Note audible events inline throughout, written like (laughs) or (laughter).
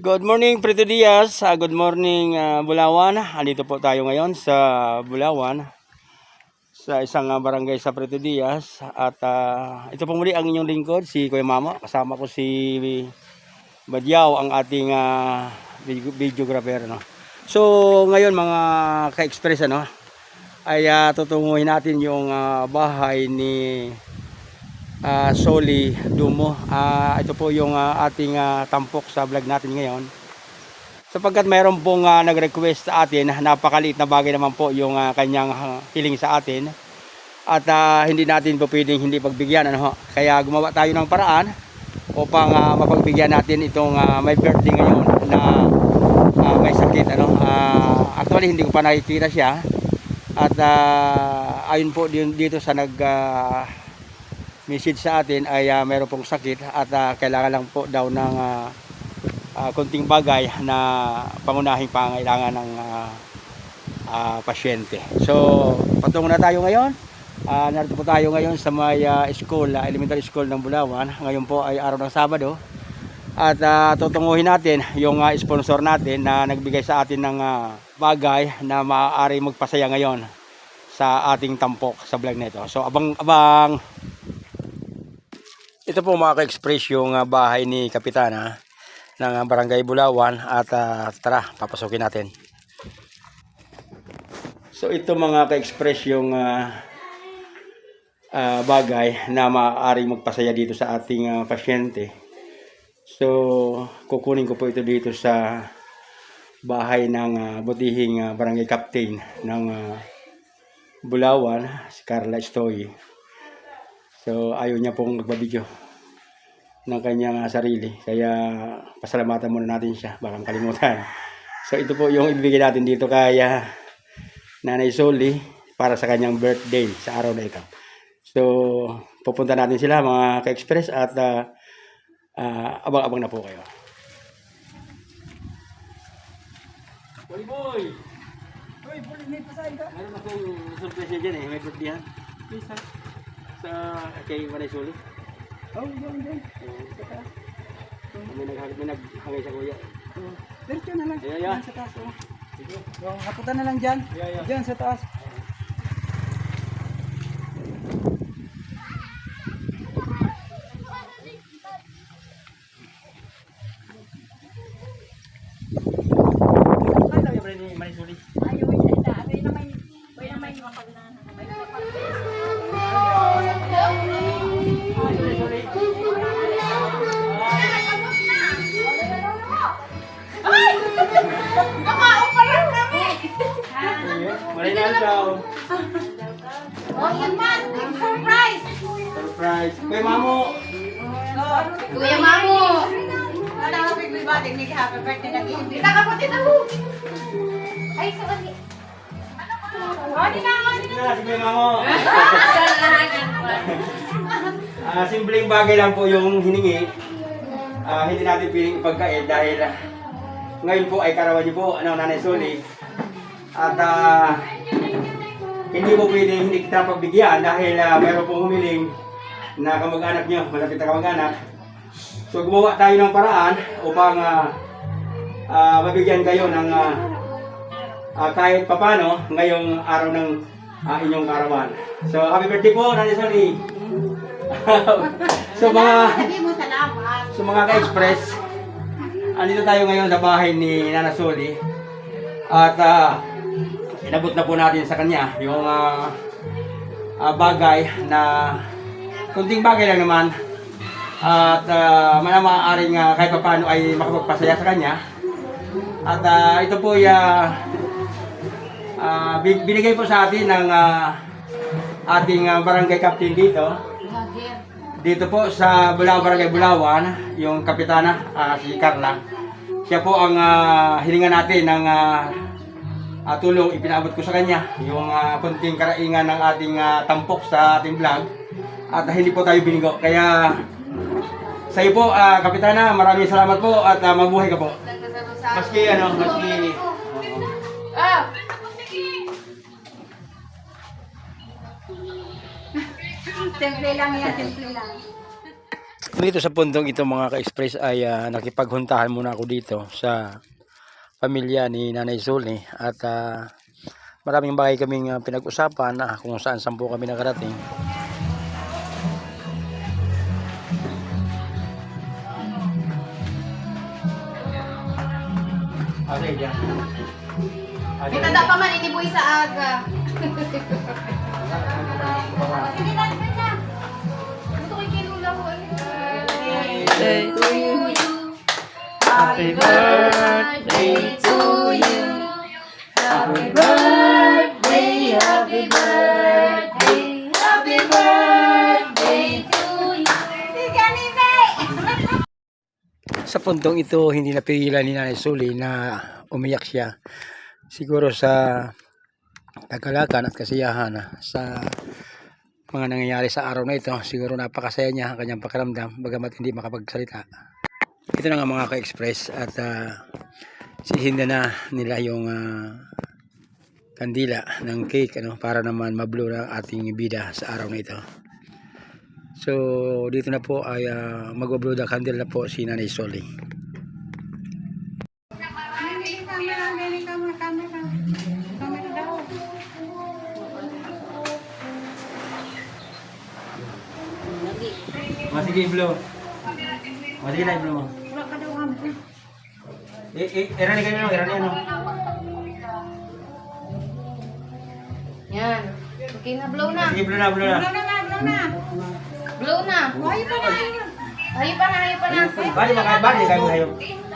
Good morning, Prito Diaz. Ah, good morning, ah, Bulawan. Andito po tayo ngayon sa Bulawan. Sa isang ah, barangay sa Prito Diaz. At ah, ito po muli ang inyong lingkod, si Kuya Mama. Kasama ko si Badyaw, ang ating video- videographer. No? So, ngayon mga ka-express, ano, ay ah, tutunguhin natin yung ah, bahay ni ah, Soli Dumo. Ah, ito po yung ah, ating ah, tampok sa vlog natin ngayon. Sapagkat mayroon pong ah, nag-request sa atin, napakaliit na bagay naman po yung ah, kanyang hiling sa atin. At ah, hindi natin po pwedeng hindi pagbigyan. Ano. Kaya gumawa tayo ng paraan upang ah, mapagbigyan natin itong ah, may birthday ngayon na ah, may sakit. Ano. Ah, actually, hindi ko pa nakikita siya. At ah, ayun po dito sa nag... ah, message sa atin ay uh, meron pong sakit at ah, kailangan lang po daw ng ah, ah, konting bagay na pangunahing pangailangan ng ah, ah, pasyente. So, patungo na tayo ngayon. Ah, narito po tayo ngayon sa may ah, school, ah, elementary school ng Bulawan. Ngayon po ay araw ng Sabado. At ah, tutunguhin natin yung ah, sponsor natin na nagbigay sa atin ng ah, bagay na maaari magpasaya ngayon sa ating tampok sa vlog nito. So, abang-abang ito po mga ka-express yung ah, bahay ni Kapitana ng ah, Barangay Bulawan at ah, tara, papasukin natin. So ito mga ka-express yung ah, ah, bagay na maaaring magpasaya dito sa ating ah, pasyente. So kukunin ko po ito dito sa bahay ng ah, butihing ah, barangay captain ng ah, Bulawan, si Carla Estoy. So ayaw niya pong magbabideo ng kanyang ah, sarili. Kaya pasalamatan muna natin siya. Baka kalimutan. So ito po yung ibibigay natin dito kay ah, Nanay Soli para sa kanyang birthday sa araw na ito. So pupunta natin sila mga ka-express at ah, ah, abang-abang na po kayo. Boy boy! Uy, puli, may pasahin ka? Meron akong surprise dyan eh. May birthday. Isa. Sa kay Nanay Soli. Oh, yun, yun. May, nag may naghangay sa kuya. Oh, Diretso na lang. Yeah. Diyan sa taas. Oh. Yung haputan na lang dyan. Yeah, yeah. Diyan sa taas. Surprise. Kay Mamo. Kuya! Ano big ni happy birthday na! Ay, sa na! Na, si Kuya Mamo. (laughs) Ah, simpleng bagay lang po yung hiningi. Ah, hindi natin piling ipagkait dahil ah, ngayon po ay karawan niyo po, ano, Nanay Soli. At ah, hindi po pwede hindi kita pagbigyan dahil ah, meron pong humiling na kamag-anak niyo, malapit na kamag-anak. So gumawa tayo ng paraan upang ah, ah, mabigyan kayo ng ah, ah, kahit papano ngayong araw ng ah, inyong karawan. So happy birthday po, Nanay Soli. (laughs) so mga mo. So mga ka-express, andito tayo ngayon sa bahay ni Nana Soli. At ah, inabot na po natin sa kanya yung ah, ah, bagay na kunting bagay lang naman. At uh, maaaring uh, kahit paano ay makapagpasaya sa kanya. At ah, ito po ay ah, ah, bin- binigay po sa atin ng ah, ating ah, barangay captain dito. Dito po sa Bulawan Barangay Bulawan, yung kapitana, ah, si Carla. Siya po ang ah, hininga natin ng ah, ah, tulong ipinabot ko sa kanya. Yung ah, kunting karaingan ng ating ah, tampok sa ating vlog. At hindi po tayo binigo. Kaya sa iyo po, ah, kapitana, maraming salamat po at ah, mabuhay ka po. Maski ano, maski... Ah! Simple lang yan, simple lang. Dito sa pundong ito mga ka-express ay ah, nakipaghuntahan muna ako dito sa pamilya ni Nanay Zuli at ah, maraming bagay kaming ah, pinag-usapan na kung saan saan po kami nakarating. Okay, diyan. Kita da pa man iniboy sa aga. Sige na, sige na. Gusto ko kinula ko. Birthday to you. Happy birthday to you. Happy birthday, happy birthday, happy birthday to you. Sa puntong ito, hindi napigilan ni Nanay Suli na umiyak siya. Siguro sa kagalakan at kasiyahan ah, sa mga nangyayari sa araw na ito. Siguro napakasaya niya ang kanyang pakiramdam bagamat hindi makapagsalita. Ito na nga mga ka-express at uh, sisinda na nila yung ah, kandila ng cake ano, para naman mablow na ating bida sa araw na ito. So, dito na po ay uh, mag-blow the candle na po si Nanay Soli. Masige blow. Masige na blow mo. Eh, eh, era ni kayo, era ni ano. Yan. Okay na, blow na. Sige, blow na, blow na. Blow na. Hayo pa na. Hayo pa na, hayo pa na. Bari ba kayo, bari kayo hayo.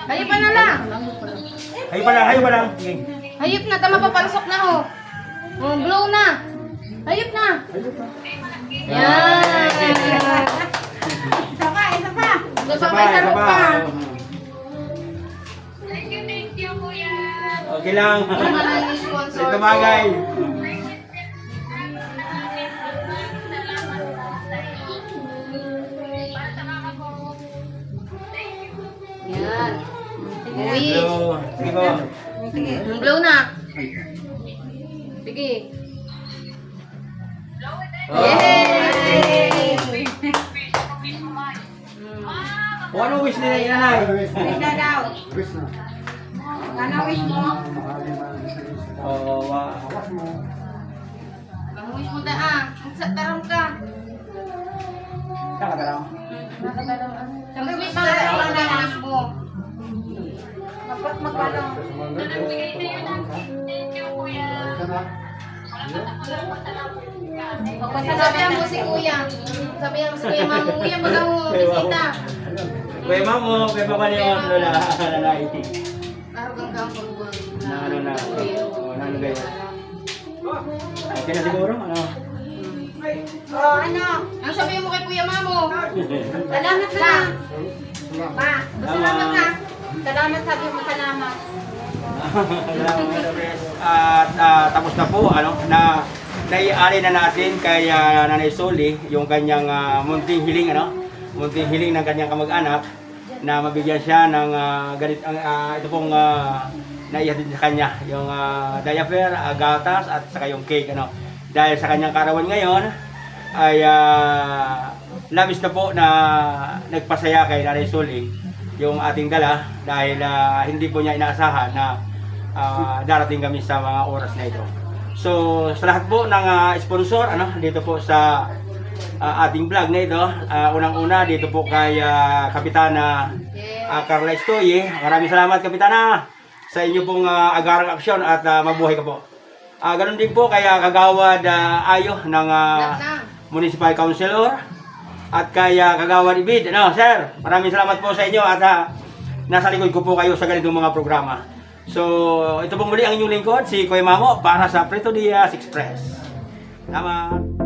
Hayo pa na lang. Hayo pa lang, hayo pa. Sige. Hayop na, tama papalusok na ho. Oh, blow na. Hayop na. Yan. Isa pa, isa pa. Isa pa, isa pa. Okay lang. Ito bagay. Yan. Uwi. Sige po. Blow na. Sige. Yay! O anong wish nila ni nanay? daw. Ano wish mo? Oo, wish mo da ah. Ang sa taram ka. Nakataraw. Ang wish mo da ang wish mo. Magpat magbalong. Sabihan mo si Kuya. Sabihan mo si Kuya, Mamo, Kuya, baga mo, bisita. Kuya mamo, kuya papa niyo, lola, nanay. Na ano na. Oo, na ano kayo. Okay na siguro, ano? Oh, ano? Ang sabihin mo kay Kuya Mamo? Salamat na. Pa, salamat na. Salamat sabi mo, salamat. (laughs) At ah, tapos na po ano na naiari na natin kay ah, Nanay Soli yung kanyang ah, munting hiling ano munting hiling ng kanyang kamag-anak na mabigyan siya ng ah, ganit ang ah, ito pong uh, naihatid sa kanya yung uh, diaper, ah, gatas at saka yung cake ano dahil sa kanyang karawan ngayon ay ah, labis na po na nagpasaya kay Nanay Soli yung ating dala dahil ah, hindi po niya inaasahan na ah, darating kami sa mga oras na ito. So, sa lahat po ng ah, sponsor, ano, dito po sa ah, ating vlog na ito, ah, unang-una dito po kay ah, Kapitana ah, Carla Estoye. Maraming salamat Kapitana sa inyo pong ah, agarang aksyon at ah, mabuhay ka po. Ah, ganun din po kay ah, Kagawad ah, Ayo ng ah, Municipal Councilor at kay ah, Kagawad Ibid. Ano, sir, maraming salamat po sa inyo at ah, nasa likod ko po kayo sa ganitong mga programa. So, ito po muli ang inyong lingkod, si Kuya Mamo, para sa Preto Diaz Express. Salamat!